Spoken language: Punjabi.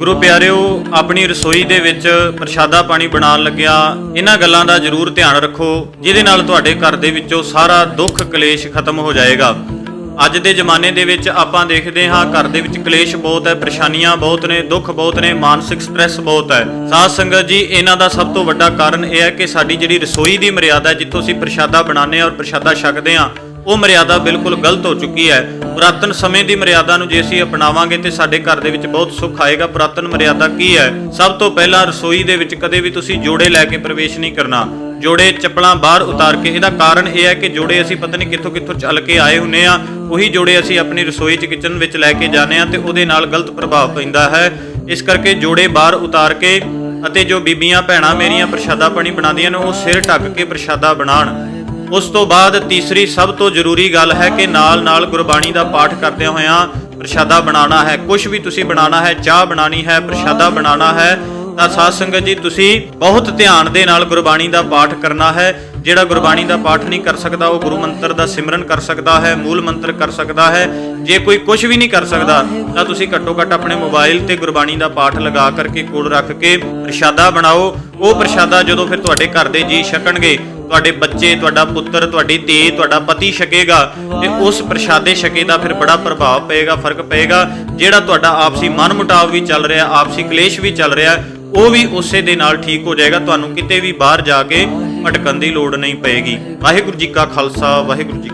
ਗੁਰੂ ਪਿਆਰਿਓ, ਆਪਣੀ ਰਸੋਈ ਦੇ ਵਿੱਚ ਪ੍ਰਸ਼ਾਦਾ ਪਾਣੀ ਬਣਾਉਣ ਲੱਗਿਆ। ਇਹਨਾਂ ਗੱਲਾਂ ਦਾ ਜ਼ਰੂਰ ਧਿਆਨ ਰੱਖੋ, ਜਿਹਦੇ ਨਾਲ ਤੁਹਾਡੇ ਘਰ ਦੇ ਵਿੱਚੋਂ ਸਾਰਾ ਦੁੱਖ ਕਲੇਸ਼ ਖਤਮ ਹੋ ਜਾਏਗਾ। ਅੱਜ ਦੇ ਜ਼ਮਾਨੇ ਦੇ ਵਿੱਚ ਆਪਾਂ ਦੇਖਦੇ ਹਾਂ, ਘਰ ਦੇ ਵਿੱਚ ਕਲੇਸ਼ ਬਹੁਤ ਹੈ, ਪਰੇਸ਼ਾਨੀਆਂ ਬਹੁਤ ਨੇ, ਦੁੱਖ ਬਹੁਤ ਨੇ, ਮਾਨਸਿਕ ਸਟ੍ਰੈਸ ਬਹੁਤ ਹੈ। ਸਾਧ ਸੰਗਤ ਜੀ, ਇਹਨਾਂ ਦਾ ਸਭ ਤੋਂ ਵੱਡਾ ਕਾਰਨ ਇਹ ਹੈ ਕਿ ਸਾਡੀ ਜਿਹੜੀ ਰਸੋਈ ਦੀ ਮਰਿਆਦਾ ਜਿੱਥੋਂ ਅਸੀਂ ਪ੍ਰਸ਼ਾਦਾ ਬਣਾਉਂਦੇ ਹਾਂ ਔਰ ਪ੍ਰਸ਼ਾਦਾ ਛਕਦੇ ਹਾਂ ਉਹ ਮਰਿਆਦਾ ਬਿਲਕੁਲ ਗਲਤ ਹੋ ਚੁੱਕੀ ਹੈ। ਪੁਰਾਤਨ ਸਮੇਂ ਦੀ ਮਰਿਆਦਾ ਨੂੰ ਜੇ ਅਸੀਂ ਅਪਣਾਵਾਂਗੇ ਤੇ ਸਾਡੇ ਘਰ ਦੇ ਵਿੱਚ ਬਹੁਤ ਸੁੱਖ ਆਏਗਾ। ਪੁਰਾਤਨ ਮਰਿਆਦਾ ਕੀ ਹੈ? ਸਭ ਤੋਂ ਪਹਿਲਾਂ ਰਸੋਈ ਦੇ ਵਿੱਚ ਕਦੇ ਵੀ ਤੁਸੀਂ ਜੋੜੇ ਲੈ ਕੇ ਪ੍ਰਵੇਸ਼ ਨਹੀਂ ਕਰਨਾ। ਜੋੜੇ ਚੱਪਲਾਂ ਬਾਹਰ ਉਤਾਰ ਕੇ, ਇਹਦਾ ਕਾਰਨ ਇਹ ਹੈ ਕਿ ਜੋੜੇ ਅਸੀਂ ਪਤਾ ਨਹੀਂ ਕਿੱਥੋਂ ਕਿੱਥੋਂ ਚੱਲ ਕੇ ਆਏ ਹੁੰਨੇ ਆ। ਉਹੀ ਜੋੜੇ ਅਸੀਂ ਆਪਣੀ ਰਸੋਈ 'ਚ ਕਿਚਨ ਵਿੱਚ ਲੈ ਕੇ ਜਾਂਦੇ ਆ ਤੇ ਉਹਦੇ ਨਾਲ ਗਲਤ ਪ੍ਰਭਾਵ ਪੈਂਦਾ ਹੈ। ਇਸ ਕਰਕੇ ਜੋੜੇ ਬਾਹਰ ਉਤਾਰ ਕੇ ਅਤੇ ਜੋ ਬੀਬੀਆਂ, ਭੈਣਾਂ ਮੇਰੀਆਂ ਪ੍ਰਸ਼ਾਦਾ ਪਾਣੀ ਬਣਾਉਂਦੀਆਂ ਨੇ, ਉਹ ਸਿਰ ਢੱਕ ਕੇ ਪ੍ਰਸ਼ਾਦਾ ਬਣਾਉਣ। ਉਸ ਤੋਂ ਬਾਅਦ ਤੀਸਰੀ ਸਭ ਤੋਂ ਜ਼ਰੂਰੀ ਗੱਲ ਹੈ ਕਿ ਨਾਲ-ਨਾਲ ਗੁਰਬਾਣੀ ਦਾ ਪਾਠ ਕਰਦਿਆਂ ਹੋਇਆਂ ਪ੍ਰਸ਼ਾਦਾ ਬਣਾਉਣਾ ਹੈ। ਕੁਝ ਵੀ ਤੁਸੀਂ ਬਣਾਉਣਾ ਹੈ, ਚਾਹ ਬਣਾਣੀ ਹੈ, ਪ੍ਰਸ਼ਾਦਾ ਬਣਾਉਣਾ ਹੈ, ਤਾਂ ਸਾਧ ਸੰਗਤ ਜੀ, ਤੁਸੀਂ ਬਹੁਤ ਧਿਆਨ ਦੇ ਨਾਲ ਗੁਰਬਾਣੀ ਦਾ ਪਾਠ ਕਰਨਾ ਹੈ। ਜਿਹੜਾ ਗੁਰਬਾਣੀ ਦਾ ਪਾਠ ਨਹੀਂ ਕਰ ਸਕਦਾ, ਉਹ ਗੁਰੂ ਮੰਤਰ ਦਾ ਸਿਮਰਨ ਕਰ ਸਕਦਾ ਹੈ, ਮੂਲ ਮੰਤਰ ਕਰ ਸਕਦਾ ਹੈ। ਜੇ ਕੋਈ ਕੁਝ ਵੀ ਨਹੀਂ ਕਰ ਸਕਦਾ, ਤਾਂ ਤੁਸੀਂ ਘੱਟੋ ਘੱਟ ਆਪਣੇ ਮੋਬਾਈਲ ਤੇ ਗੁਰਬਾਣੀ ਦਾ ਪਾਠ ਲਗਾ ਕਰਕੇ ਕੋਲ ਰੱਖ ਕੇ ਪ੍ਰਸ਼ਾਦਾ ਬਣਾਓ। ਉਹ ਪ੍ਰਸ਼ਾਦਾ ਜਦੋਂ ਫਿਰ ਤੁਹਾਡੇ ਘਰ ਦੇ ਜੀ ਛਕਣਗੇ ਤੁਹਾਡੇ ਬੱਚੇ, ਤੁਹਾਡਾ ਪੁੱਤਰ, ਤੁਹਾਡੀ ਧੀ, ਤੁਹਾਡਾ ਪਤੀ ਛਕੇਗਾ ਤੇ ਉਸ ਪ੍ਰਸ਼ਾਦੇ ਛਕੇ ਦਾ ਫਿਰ ਬੜਾ ਪ੍ਰਭਾਵ ਪਏਗਾ, ਫ਼ਰਕ ਪਏਗਾ। ਜਿਹੜਾ ਤੁਹਾਡਾ ਆਪਸੀ ਮਨਮੁਟਾਵ ਵੀ ਚੱਲ ਰਿਹਾ, ਆਪਸੀ ਕਲੇਸ਼ ਵੀ ਚੱਲ ਰਿਹਾ, ਉਹ ਵੀ ਉਸੇ ਦੇ ਨਾਲ ਠੀਕ ਹੋ ਜਾਏਗਾ। ਤੁਹਾਨੂੰ ਕਿਤੇ ਵੀ ਬਾਹਰ ਜਾ ਕੇ ਭਟਕਣ ਦੀ ਲੋੜ ਨਹੀਂ ਪਏਗੀ। ਵਾਹਿਗੁਰੂ ਜੀ ਕਾ ਖਾਲਸਾ, ਵਾਹਿਗੁਰੂ ਜੀ